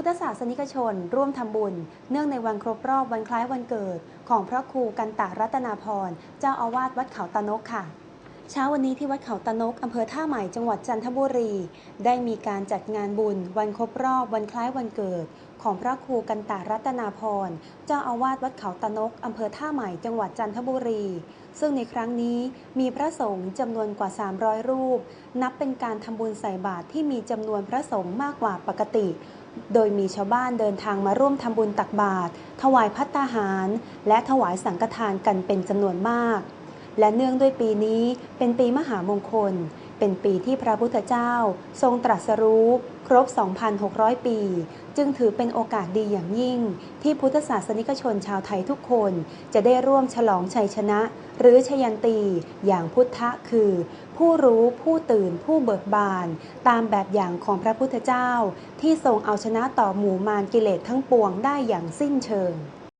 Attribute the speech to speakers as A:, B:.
A: พุทธศาสนิกชน ร่วมทำบุญ เนื่องในวันครบรอบวันคล้ายวันเกิด ของพระครูกันตะรัตนาพร เจ้าอาวาสวัดเขาตะนกค่ะ เช้าวันนี้ที่วัดเขาตะนกอำเภอท่าใหม่จังหวัดจันทบุรี ได้มีการจัดงานบุญ วันครบรอบวันคล้ายวันเกิด ของพระครูกันตะรัตนาพร เจ้าอาวาสวัดเขาตะนกอำเภอท่าใหม่จังหวัดจันทบุรี ซึ่งในครั้งนี้มีพระสงฆ์จำนวนกว่า 300 รูป นับเป็นการทำบุญใส่บาตรที่มีจำนวนพระสงฆ์มากกว่าปกติ โดยมีชาวบ้านเดินทางมาร่วมทำบุญตักบาตรถวายพัตตาหาร และถวายสังฆทานกันเป็นจำนวนมาก และเนื่องด้วยปีนี้เป็นปีมหามงคล เป็นปีที่พระพุทธเจ้า ทรงตรัสรู้ ครบ 2,600 ปี จึงถือเป็นโอกาสดีอย่างยิ่ง ที่พุทธศาสนิกชนชาวไทยทุกคน จะได้ร่วมฉลองชัยชนะ หรือชยันตี อย่างพุทธะคือ ผู้รู้ผู้ตื่นผู้เบิกบาน ตามแบบอย่างของพระพุทธเจ้า ที่ทรงเอาชนะต่อหมู่มารกิเลสทั้งปวงได้อย่างสิ้นเชิง